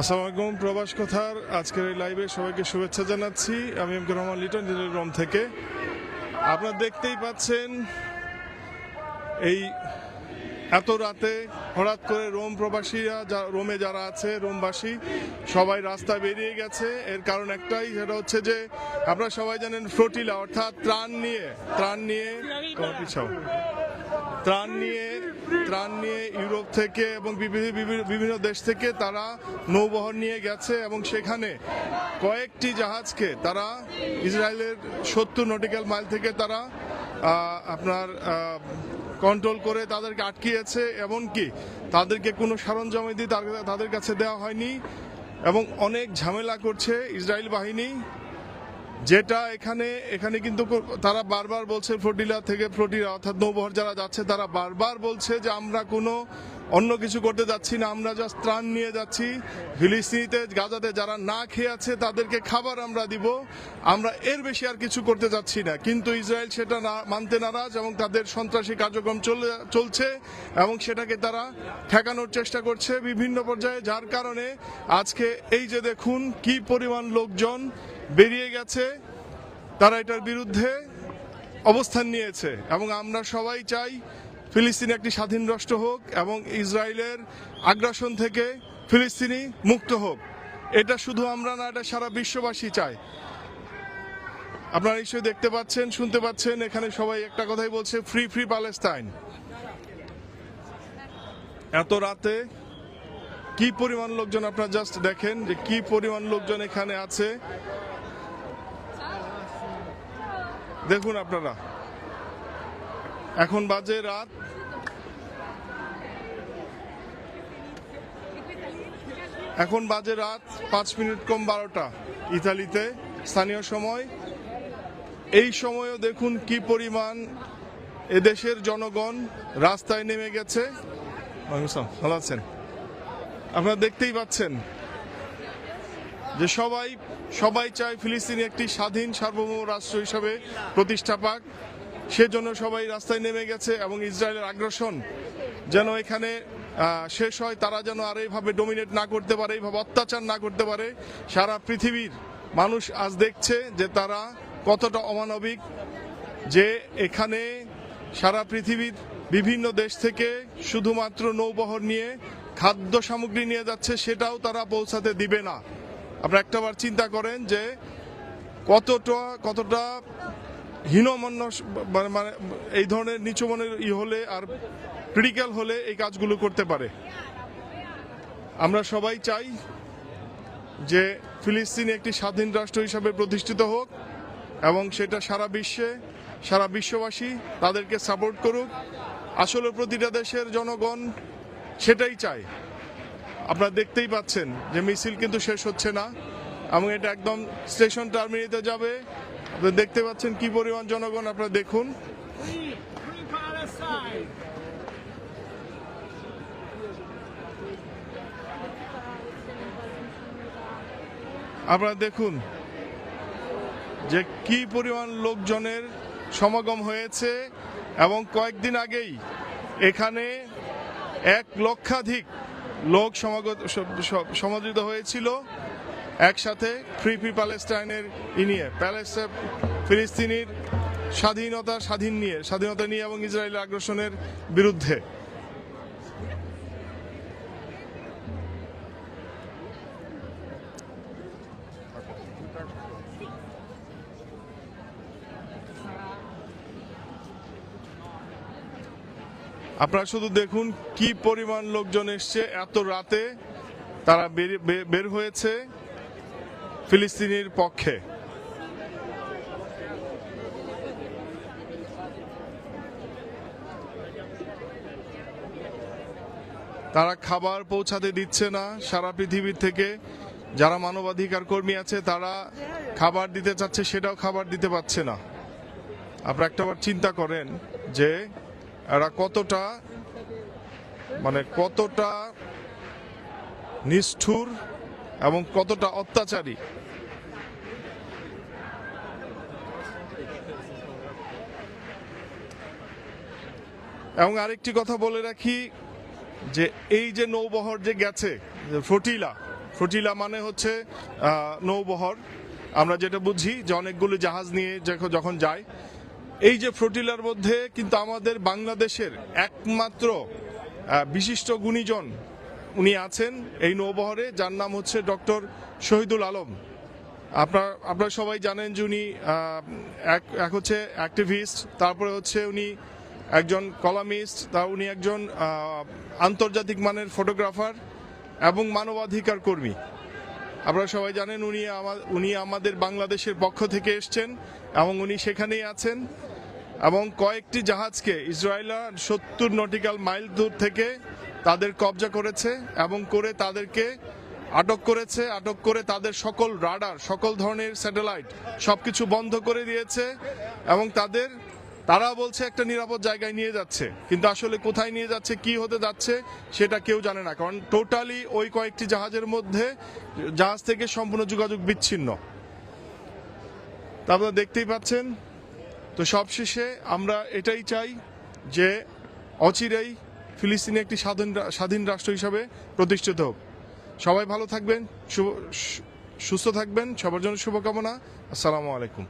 আসসালামু আলাইকুম প্রবাস কথার আজকের এই লাইভে সবাইকে শুভেচ্ছা জানাচ্ছি। আমি এম রহমান লিটন নিজের রোম থেকে। আপনারা দেখতেই পাচ্ছেন এই এত রাতে হঠাৎ করে রোম প্রবাসীরা রোমে যারা আছে রোমবাসী সবাই রাস্তায় বেরিয়ে গেছে। এর কারণ একটাই সেটা হচ্ছে যে আপনারা সবাই জানেন ফ্লোটিলা অর্থাৎ ত্রাণ নিয়ে ত্রাণ নিয়ে পিছাও ত্রাণ নিয়ে ত্রাণ নিয়ে ইউরোপ থেকে এবং বিভিন্ন দেশ থেকে তারা নৌবহর নিয়ে গেছে এবং সেখানে কয়েকটি জাহাজকে তারা ইসরায়েলের সত্তর নটিক্যাল মাইল থেকে তারা আপনার কন্ট্রোল করে তাদেরকে আটকিয়েছে এমনকি তাদেরকে কোনো সরঞ্জাম দিয়ে তাদের কাছে দেওয়া হয়নি এবং অনেক ঝামেলা করছে ইসরায়েল বাহিনী। যেটা এখানে এখানে কিন্তু তারা বারবার বলছে ফ্লোটিলা থেকে ফ্লোটিলা, অর্থাৎ নৌবহর যারা যাচ্ছে, তারা বারবার বলছে যে আমরা কোনো অন্য কিছু করতে যাচ্ছি না, আমরা জাস্ট ত্রাণ নিয়ে যাচ্ছি। ফিলিস্তিনিতে, গাজাতে যারা না খেয়ে আছে, তাদেরকে খাবার আমরা দিব। আমরা এর বেশি আর কিছু করতে যাচ্ছি না। কিন্তু ইসরায়েল সেটা না, মানতে নারাজ এবং তাদের সন্ত্রাসী কার্যক্রম চলে, চলছে এবং সেটাকে তারা ঠেকানোর চেষ্টা করছে বিভিন্ন পর্যায়ে, যার কারণে আজকে এই যে দেখুন কি পরিমাণ লোকজন বেরিয়ে গেছে। তারা এটার বিরুদ্ধে অবস্থান নিয়েছে এবং আমরা সবাই চাই ফিলিস্তিন একটি স্বাধীন রাষ্ট্র হোক এবং ইসরায়েলের আগ্রাসন থেকে ফিলিস্তিনি মুক্ত হোক। এটা শুধু আমরা না, এটা সারা বিশ্ববাসী চাই আপনারা নিশ্চয়ই দেখতে পাচ্ছেন, শুনতে পাচ্ছেন, এখানে সবাই একটা কথাই বলছে ফ্রি ফ্রি প্যালেস্তাইন এত রাতে কি পরিমাণ লোকজন, আপনারা জাস্ট দেখেন যে কি পরিমাণ লোকজন এখানে আছে। দেখুন আপনারা। এখন বাজে রাত। এখন বাজে রাত পাঁচ মিনিট কম বারোটা ইতালিতে, স্থানীয় সময়। এই সময়ও দেখুন কি পরিমাণ এদেশের জনগণ রাস্তায় নেমে গেছে। ভালো আছেন? আপনারা দেখতেই পাচ্ছেন। যে সবাই সবাই চায় ফিলিস্তিনি একটি স্বাধীন সার্বভৌম রাষ্ট্র হিসাবে প্রতিষ্ঠা পাক। সেজন্য সবাই রাস্তায় নেমে গেছে এবং ইসরায়েলের আগ্রাসন যেন এখানে শেষ হয়। তারা যেন আর এইভাবে ডোমিনেট না করতে পারে, এইভাবে অত্যাচার না করতে পারে। সারা পৃথিবীর মানুষ আজ দেখছে যে তারা কতটা অমানবিক যে এখানে সারা পৃথিবীর বিভিন্ন দেশ থেকে শুধুমাত্র নৌবহর নিয়ে খাদ্য সামগ্রী নিয়ে যাচ্ছে, সেটাও তারা পৌঁছাতে দিবে না। আপনারা একটাবার চিন্তা করেন যে কতটা কতটা হীনমন্য মানে মানে এই ধরনের নিচু মনের ই হলে আর ক্রিটিক্যাল হলে এই কাজগুলো করতে পারে। আমরা সবাই চাই যে ফিলিস্তিন একটি স্বাধীন রাষ্ট্র হিসাবে প্রতিষ্ঠিত হোক এবং সেটা সারা বিশ্বে, সারা বিশ্ববাসী তাদেরকে সাপোর্ট করুক। আসলে প্রতিটা দেশের জনগণ সেটাই চায়। আপনারা দেখতেই পাচ্ছেন যে মিছিল কিন্তু শেষ হচ্ছে না এবং এটা একদম স্টেশন টার্মিনেতে যাবে আপনারা দেখতে পাচ্ছেন কি পরিমাণ জনগণ, আপনারা দেখুন. আপনারা দেখুন যে কি পরিমাণ লোকজনের সমাগম হয়েছে এবং কয়েকদিন আগেই এখানে এক লক্ষাধিক লোক সমাগত সমাদৃত হয়েছিল একসাথে ফ্রি ফ্রি প্যালেস্টাইনের ই নিয়ে। প্যালেস্টাইন ফিলিস্তিনির স্বাধীনতা স্বাধীন নিয়ে স্বাধীনতা নিয়ে এবং ইসরায়েলের আগ্রাসনের বিরুদ্ধে। আপনারা শুধু দেখুন কি পরিমাণ লোকজন এসছে। এত রাতে তারা বের- হয়েছে ফিলিস্তিনির পক্ষে। তারা খাবার পৌঁছাতে দিচ্ছে না। সারা পৃথিবীর থেকে যারা মানবাধিকার কর্মী আছে, তারা খাবার দিতে চাচ্ছে, সেটাও খাবার দিতে পারছে না। আপনারা একটাবার চিন্তা করেন যে এরা কতটা মানে কতটা নিষ্ঠুর এবং কতটা অত্যাচারী? এবং আরেকটি কথা বলে রাখি যে এই যে নৌবহর যে গেছে ফটিলা ফ্লোটিলা মানে হচ্ছে নৌবহর। আমরা যেটা বুঝি যে অনেকগুলো জাহাজ নিয়ে যখন যায় এই যে ফ্লোটিলার মধ্যে কিন্তু আমাদের বাংলাদেশের একমাত্র বিশিষ্ট গুণীজন উনি আছেন এই নৌবহরে, যার নাম হচ্ছে ডক্টর শহীদুল আলম। আপনার, আপনারা সবাই জানেন যে উনি এক হচ্ছে অ্যাক্টিভিস্ট, তারপরে হচ্ছে উনি একজন কলামিস্ট, তা উনি একজন আন্তর্জাতিক মানের ফটোগ্রাফার এবং মানবাধিকার কর্মী। আপনারা সবাই জানেন উনি উনি আমাদের বাংলাদেশের পক্ষ থেকে এসছেন। এবং উনি সেখানেই আছেন এবং কয়েকটি জাহাজকে ইসরায়েলা সত্তর নটিক্যাল মাইল দূর থেকে তাদের কবজা করেছে এবং করে তাদেরকে আটক করেছে, আটক করে তাদের সকল রাডার, সকল ধরনের স্যাটেলাইট সবকিছু বন্ধ করে দিয়েছে এবং তাদের, তারা বলছে একটা নিরাপদ জায়গায় নিয়ে যাচ্ছে, কিন্তু আসলে কোথায় নিয়ে যাচ্ছে, কি হতে যাচ্ছে সেটা কেউ জানে না, কারণ টোটালি ওই কয়েকটি জাহাজের মধ্যে জাহাজ থেকে সম্পূর্ণ যোগাযোগ বিচ্ছিন্ন। তা আপনারা দেখতেই পাচ্ছেন। তো সবশেষে আমরা এটাই চাই যে অচিরেই ফিলিস্তিনে একটি স্বাধীন স্বাধীন রাষ্ট্র হিসাবে প্রতিষ্ঠিত হোক। সবাই ভালো থাকবেন সুস্থ থাকবেন, সবার জন্য শুভকামনা। আসসালামু আলাইকুম।